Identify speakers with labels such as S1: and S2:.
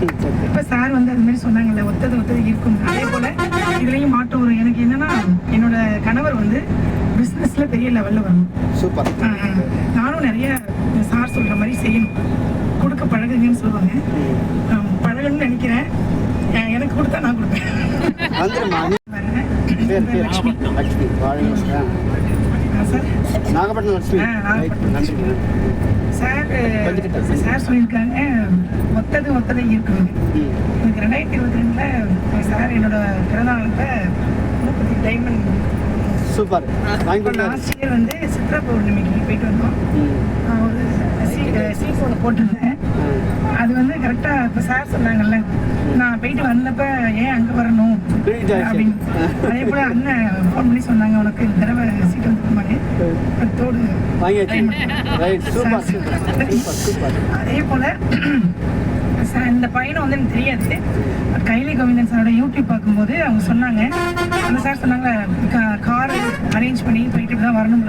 S1: இப்ப சார் வந்து அது மாதிரி சொன்னாங்கல்ல ஒத்தது ஒத்தது இருக்கும். அதே போல இதுலயும் மாற்றம் வரும். எனக்கு என்னன்னா என்னோட கணவர் வந்து பிசினஸ்ல பெரிய லெவல்ல வரணும்.
S2: சூப்பர்.
S1: நானும் நிறைய சார் சொல்ற மாதிரி செய்யணும். கொடுக்க பழகுங்கன்னு சொல்லுவாங்க. பழகணும்னு நினைக்கிறேன். எனக்கு கொடுத்தா நான் கொடுப்பேன்.
S2: நாகப்பட்டினம்
S1: சார் சார் சொல்லியிருக்காங்க. ஒத்தது ஒத்ததை இருக்கணும்
S2: ம்.
S1: எனக்கு ரெண்டாயிரத்தி இருபத்தி ரெண்டுல சார் என்னோட பிறந்தநாளப்ப மூப்பத்தி டைமண்ட்
S2: சூப்பர்.
S1: லாஸ்ட் இயர் வந்து சித்ரா பௌர்ணமிக்கு போயிட்டு வந்தோம். ஒரு சீ சீ ஃபோனை போட்டிருந்தேன். அது வந்து கரெக்டா இப்ப சார் சொன்னாங்கல்ல நான் போயிட்டு வந்தப்ப ஏன் அங்க வரணும். அப்படின்னு. அதே போல அண்ணன் ஃபோன் பண்ணி சொன்னாங்க உனக்கு இந்த தடவை சீட் வந்துருமாங்க தோடு.
S2: வாங்கியாச்சு. Right super super super super
S1: அதே போல சார் இந்த பையனை வந்து எனக்கு தெரியாது. கைலி கோவிந்தன் சாரோட யூடியூப் பார்க்கும்போது அவங்க சொன்னாங்க. அந்த சார் சொன்னாங்க கார் அரேஞ்ச் பண்ணி போயிட்டு தான் வரணும்